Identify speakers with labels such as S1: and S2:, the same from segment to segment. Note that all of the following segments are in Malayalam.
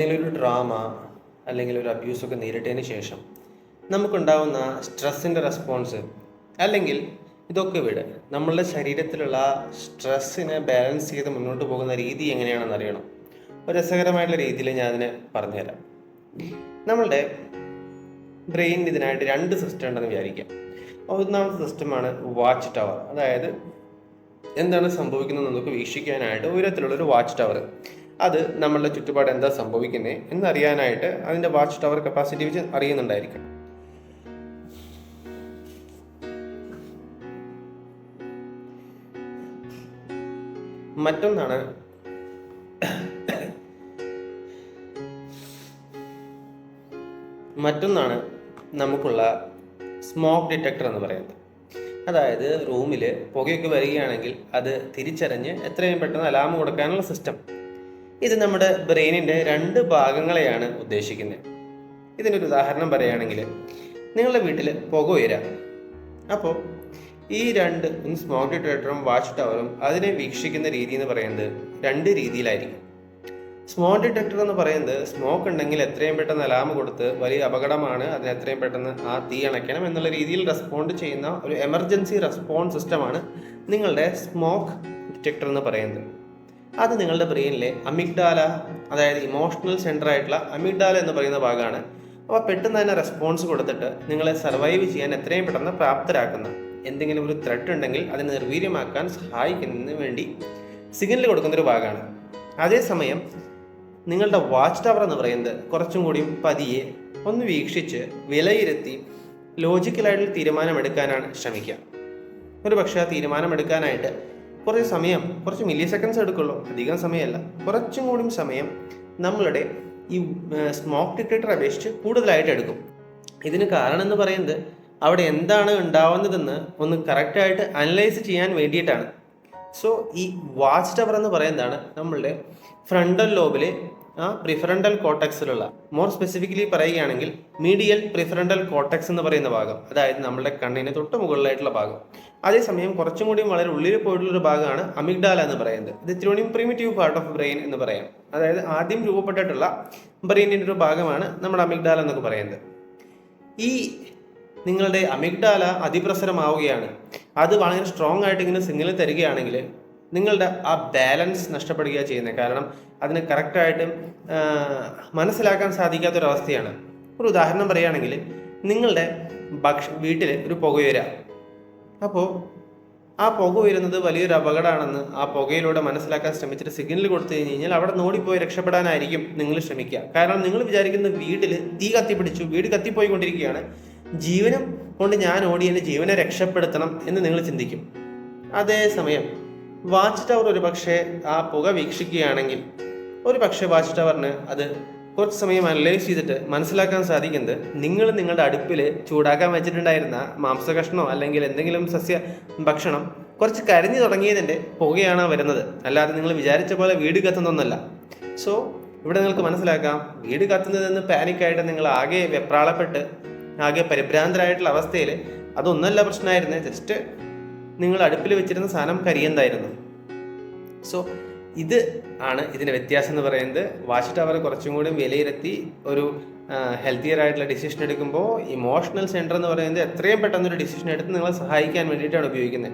S1: എന്തെങ്കിലും ഒരു ഡ്രാമ അല്ലെങ്കിൽ ഒരു അബ്യൂസൊക്കെ നേരിട്ടതിന് ശേഷം നമുക്കുണ്ടാവുന്ന സ്ട്രെസ്സിന്റെ റെസ്പോൺസ് അല്ലെങ്കിൽ ഇതൊക്കെ വിട്. നമ്മളുടെ ശരീരത്തിലുള്ള സ്ട്രെസ്സിനെ ബാലൻസ് ചെയ്ത് മുന്നോട്ട് പോകുന്ന രീതി എങ്ങനെയാണെന്ന് അറിയണം. ഒരു രസകരമായിട്ടുള്ള രീതിയിൽ ഞാൻ അതിനെ പറഞ്ഞുതരാം. നമ്മളുടെ ബ്രെയിൻ ഇതിനായിട്ട് രണ്ട് സിസ്റ്റം ഉണ്ടെന്ന് വിചാരിക്കാം. ഒന്നാമത്തെ സിസ്റ്റമാണ് വാച്ച് ടവർ അതായത് എന്താണ് സംഭവിക്കുന്നത് നമുക്ക് വീക്ഷിക്കാനായിട്ട് ഉയരത്തിലുള്ള ഒരു വാച്ച് ടവർ അത് നമ്മളുടെ ചുറ്റുപാട് എന്താ സംഭവിക്കുന്നത് എന്നറിയാനായിട്ട് അതിന്റെ വാച്ച് ടവർ കപ്പാസിറ്റി വെച്ച് അറിയുന്നുണ്ടായിരിക്കും. മറ്റൊന്നാണ് മറ്റൊന്നാണ് നമുക്കുള്ള സ്മോക്ക് ഡിറ്റക്ടർ എന്ന് പറയുന്നത്. അതായത് റൂമിൽ പുകയൊക്കെ വരികയാണെങ്കിൽ അത് തിരിച്ചറിഞ്ഞ് എത്രയും പെട്ടെന്ന് അലാം കൊടുക്കാനുള്ള സിസ്റ്റം ഇത് നമ്മുടെ ബ്രെയിനിന്റെ രണ്ട് ഭാഗങ്ങളെയാണ് ഉദ്ദേശിക്കുന്നത്. ഇതിനൊരു ഉദാഹരണം പറയുകയാണെങ്കിൽ നിങ്ങളുടെ വീട്ടിൽ പുക ഉയരാം. അപ്പോൾ ഈ രണ്ട് സ്മോക്ക് ഡിറ്റക്ടറും വാച്ച് ടവറും അതിനെ വീക്ഷിക്കുന്ന രീതി എന്ന് പറയുന്നത് രണ്ട് രീതിയിലായിരിക്കും. സ്മോക്ക് ഡിറ്റക്ടർ എന്ന് പറയുന്നത് സ്മോക്ക് ഉണ്ടെങ്കിൽ എത്രയും പെട്ടെന്ന് അലാം കൊടുത്ത് വലിയ അപകടമാണ് അതിന് എത്രയും പെട്ടെന്ന് ആ തീ അണയ്ക്കണം എന്നുള്ള രീതിയിൽ റെസ്പോണ്ട് ചെയ്യുന്ന ഒരു എമർജൻസി റെസ്പോൺസ് സിസ്റ്റമാണ് നിങ്ങളുടെ സ്മോക്ക് ഡിറ്റക്ടർ എന്ന് പറയുന്നത്. അത് നിങ്ങളുടെ ബ്രെയിനിലെ അമിഗ്ഡാല അതായത് ഇമോഷണൽ സെന്റർ ആയിട്ടുള്ള അമിഗ്ഡാല എന്ന് പറയുന്ന ഭാഗമാണ്. അപ്പോൾ പെട്ടെന്ന് തന്നെ റെസ്പോൺസ് കൊടുത്തിട്ട് നിങ്ങളെ സർവൈവ് ചെയ്യാൻ എത്രയും പെട്ടെന്ന് പ്രാപ്തരാക്കുന്ന. എന്തെങ്കിലും ഒരു ത്രെഡ് ഉണ്ടെങ്കിൽ അതിനെ നിർവീര്യമാക്കാൻ സഹായിക്കുന്നതിന് വേണ്ടി സിഗ്നൽ കൊടുക്കുന്ന ഒരു ഭാഗമാണ്. അതേസമയം നിങ്ങളുടെ വാച്ച് ടവർ എന്ന് പറയുന്നത് കുറച്ചും കൂടി പതിയെ ഒന്ന് വീക്ഷിച്ച് വിലയിരുത്തി ലോജിക്കലായിട്ടുള്ള തീരുമാനമെടുക്കാനാണ് ശ്രമിക്കുക. ഒരു പക്ഷേ ആ തീരുമാനമെടുക്കാനായിട്ട് കുറച്ച് സമയം കുറച്ച് മില്ലി സെക്കൻഡ്സ് എടുക്കുള്ളൂ. അധികം സമയമല്ല. കുറച്ചും കൂടി സമയം നമ്മളുടെ ഈ സ്മോക്ക് ഡിറ്റക്ടർ അപേക്ഷിച്ച് കൂടുതലായിട്ട് എടുക്കും. ഇതിന് കാരണം എന്ന് പറയുന്നത് അവിടെ എന്താണ് ഉണ്ടാവുന്നതെന്ന് ഒന്ന് കറക്റ്റായിട്ട് അനലൈസ് ചെയ്യാൻ വേണ്ടിയിട്ടാണ്. സോ ഈ വാച്ച് ടവർ എന്ന് പറയുന്നതാണ് നമ്മളുടെ ഫ്രണ്ടൽ ലോബിലെ ആ പ്രിഫറൻഡൽ കോട്ടക്സിലുള്ള മോർ സ്പെസിഫിക്കലി പറയുകയാണെങ്കിൽ മീഡിയൽ പ്രിഫറൻഡൽ കോട്ടക്സ് എന്ന് പറയുന്ന ഭാഗം. അതായത് നമ്മുടെ കണ്ണിന് തൊട്ട് മുകളിലായിട്ടുള്ള ഭാഗം. അതേസമയം കുറച്ചും കൂടി വളരെ ഉള്ളിൽ പോയിട്ടുള്ള ഒരു ഭാഗമാണ് അമിഗ്ഡാല എന്ന് പറയുന്നത്. ഇത് ഇത്തിരി പ്രിമിറ്റീവ് പാർട്ട് ഓഫ് ബ്രെയിൻ എന്ന് പറയാം. അതായത് ആദ്യം രൂപപ്പെട്ടിട്ടുള്ള ബ്രെയിനിന്റെ ഒരു ഭാഗമാണ് നമ്മുടെ അമിഗ്ഡാല എന്നൊക്കെ പറയുന്നത്. ഈ നിങ്ങളുടെ അമിഗ്ഡാല അതിപ്രസരമാവുകയാണ്. അത് വളരെ സ്ട്രോങ് ആയിട്ട് ഇങ്ങനെ സിഗ്നൽ തരികയാണെങ്കിൽ നിങ്ങളുടെ ആ ബാലൻസ് നഷ്ടപ്പെടുകയാണ് ചെയ്യുന്നത്. കാരണം അതിന് കറക്റ്റായിട്ട് മനസ്സിലാക്കാൻ സാധിക്കാത്തൊരവസ്ഥയാണ്. ഒരു ഉദാഹരണം പറയുകയാണെങ്കിൽ നിങ്ങളുടെ ഭക്ഷ വീട്ടിൽ ഒരു പുകയുര അപ്പോൾ ആ പുക ഉയരുന്നത് വലിയൊരു അപകടമാണെന്ന് ആ പുകയിലൂടെ മനസ്സിലാക്കാൻ ശ്രമിച്ചിട്ട് സിഗ്നൽ കൊടുത്തു കഴിഞ്ഞ് കഴിഞ്ഞാൽ അവിടെ നോടിപ്പോയി രക്ഷപ്പെടാനായിരിക്കും നിങ്ങൾ ശ്രമിക്കുക. കാരണം നിങ്ങൾ വിചാരിക്കുന്ന വീട്ടിൽ തീ കത്തിപ്പിടിച്ചു വീട് കത്തിപ്പോയിക്കൊണ്ടിരിക്കുകയാണ്. ജീവനം കൊണ്ട് ഞാൻ ഓടി എന്റെ ജീവനെ രക്ഷപ്പെടുത്തണം എന്ന് നിങ്ങൾ ചിന്തിക്കും. അതേസമയം വാച്ച് ടവർ ഒരു പക്ഷേ ആ പുക വീക്ഷിക്കുകയാണെങ്കിൽ ഒരു പക്ഷേ വാച്ച് ടവറിന് അത് കുറച്ച് സമയം അനലൈസ് ചെയ്തിട്ട് മനസ്സിലാക്കാൻ സാധിക്കുന്നത് നിങ്ങൾ നിങ്ങളുടെ അടുപ്പിൽ ചൂടാക്കാൻ വെച്ചിട്ടുണ്ടായിരുന്ന മാംസകഷ്ണോ അല്ലെങ്കിൽ എന്തെങ്കിലും സസ്യ ഭക്ഷണം കുറച്ച് കരിഞ്ഞു തുടങ്ങിയതിന്റെ പുകയാണ് വരുന്നത്? അല്ലാതെ നിങ്ങൾ വിചാരിച്ച പോലെ വീട് കത്തുന്നൊന്നല്ല സോ ഇവിടെ നിങ്ങൾക്ക് മനസ്സിലാക്കാം. വീട് കത്തുന്നതെന്ന് പാനിക്കായിട്ട് നിങ്ങൾ ആകെ വെപ്രാളപ്പെട്ട് ആകെ പരിഭ്രാന്തരായിട്ടുള്ള അവസ്ഥയിൽ അതൊന്നല്ല പ്രശ്നമായിരുന്നേ. ജസ്റ്റ് നിങ്ങൾ അടുപ്പിൽ വെച്ചിരുന്ന സാധനം കരിയെന്തായിരുന്നു സോ ഇത് ആണ് ഇതിന്റെ വ്യത്യാസം എന്ന് പറയുന്നത്. വാച്ച് ടവർ കുറച്ചും കൂടി വിലയിരുത്തി ഒരു ഹെൽത്തിയർ ആയിട്ടുള്ള ഡിസിഷൻ എടുക്കുമ്പോൾ ഇമോഷണൽ സെന്റർ എന്ന് പറയുന്നത് എത്രയും പെട്ടെന്ന് ഒരു ഡിസിഷൻ എടുത്ത് നിങ്ങളെ സഹായിക്കാൻ വേണ്ടിയിട്ടാണ് ഉപയോഗിക്കുന്നത്.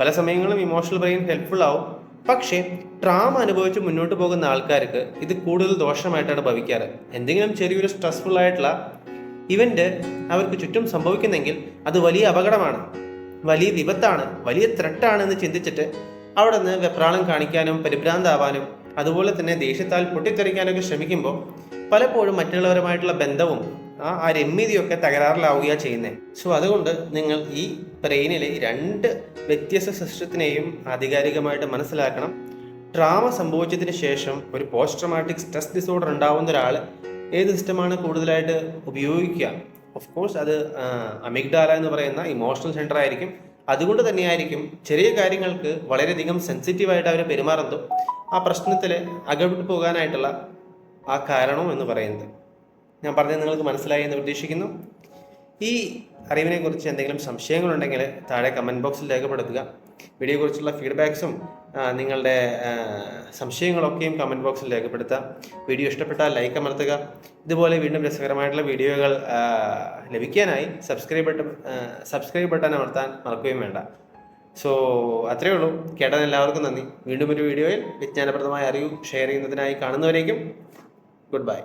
S1: പല സമയങ്ങളും ഇമോഷണൽ ബ്രെയിൻ ഹെൽപ്ഫുൾ ആവും. പക്ഷേ ട്രാമ അനുഭവിച്ച് മുന്നോട്ട് പോകുന്ന ആൾക്കാർക്ക് ഇത് കൂടുതൽ ദോഷമായിട്ടാണ് ഭവിക്കാറ്. എന്തെങ്കിലും ചെറിയൊരു സ്ട്രെസ്ഫുൾ ആയിട്ടുള്ള ഇവന്റ് അവർക്ക് ചുറ്റും സംഭവിക്കുന്നെങ്കിൽ അത് വലിയ അപകടമാണ്. വലിയ വിപത്താണ് വലിയ ത്രെട്ടാണ് എന്ന് ചിന്തിച്ചിട്ട് അവിടെ നിന്ന് വെപ്രാളം കാണിക്കാനും പരിഭ്രാന്താവാനും അതുപോലെ തന്നെ ദേഷ്യത്താൽ പൊട്ടിത്തെറിക്കാനൊക്കെ ശ്രമിക്കുമ്പോൾ പലപ്പോഴും മറ്റുള്ളവരുമായിട്ടുള്ള ബന്ധവും ആ ആ രമ്യതയൊക്കെ തകരാറിലാവുകയാണ് ചെയ്യുന്നത് സോ അതുകൊണ്ട് നിങ്ങൾ ഈ ബ്രെയിനിലെ രണ്ട് വ്യത്യസ്ത സിസ്റ്റത്തിനെയും ആധികാരികമായിട്ട് മനസ്സിലാക്കണം. ട്രാമ സംഭവിച്ചതിന് ശേഷം ഒരു പോസ്റ്റ് ട്രോമാറ്റിക് സ്ട്രെസ് ഡിസോർഡർ ഉണ്ടാവുന്ന ഒരാൾ ഏത് സിസ്റ്റമാണ് കൂടുതലായിട്ട് ഉപയോഗിക്കുക? ഓഫ് കോഴ്സ് അത് അമിഗ്ഡാല എന്ന് പറയുന്ന ഇമോഷണൽ സെന്റർ ആയിരിക്കും അതുകൊണ്ട് തന്നെയായിരിക്കും ചെറിയ കാര്യങ്ങൾക്ക് വളരെയധികം സെൻസിറ്റീവായിട്ട് അവർ പെരുമാറുന്നതും ആ പ്രശ്നത്തിൽ അകപ്പെട്ടു പോകാനായിട്ടുള്ള ആ കാരണം എന്ന് പറയുന്നത്. ഞാൻ പറഞ്ഞത് നിങ്ങൾക്ക് മനസ്സിലായി എന്ന് പ്രതീക്ഷിക്കുന്നു ഈ അറിവിനെക്കുറിച്ച് എന്തെങ്കിലും സംശയങ്ങളുണ്ടെങ്കിൽ താഴെ കമന്റ് ബോക്സിൽ രേഖപ്പെടുത്തുക. വീഡിയോയെക്കുറിച്ചുള്ള ഫീഡ്ബാക്സും നിങ്ങളുടെ സംശയങ്ങളൊക്കെയും കമന്റ് ബോക്സിൽ രേഖപ്പെടുത്താം വീഡിയോ ഇഷ്ടപ്പെട്ടാൽ ലൈക്ക് അമർത്തുക. ഇതുപോലെ വീണ്ടും രസകരമായിട്ടുള്ള വീഡിയോകൾ ലഭിക്കാനായി സബ്സ്ക്രൈബ് ബട്ടൺ സബ്സ്ക്രൈബ് ബട്ടൺ അമർത്താൻ മറക്കുകയും വേണ്ട. സോ അത്രയേ ഉള്ളൂ. കേട്ടതിന് എല്ലാവർക്കും നന്ദി. വീണ്ടും ഒരു വീഡിയോയിൽ വിജ്ഞാനപ്രദമായ അറിവ് ഷെയർ ചെയ്യുന്നതിനായി കാണുന്നവരേക്കും ഗുഡ് ബൈ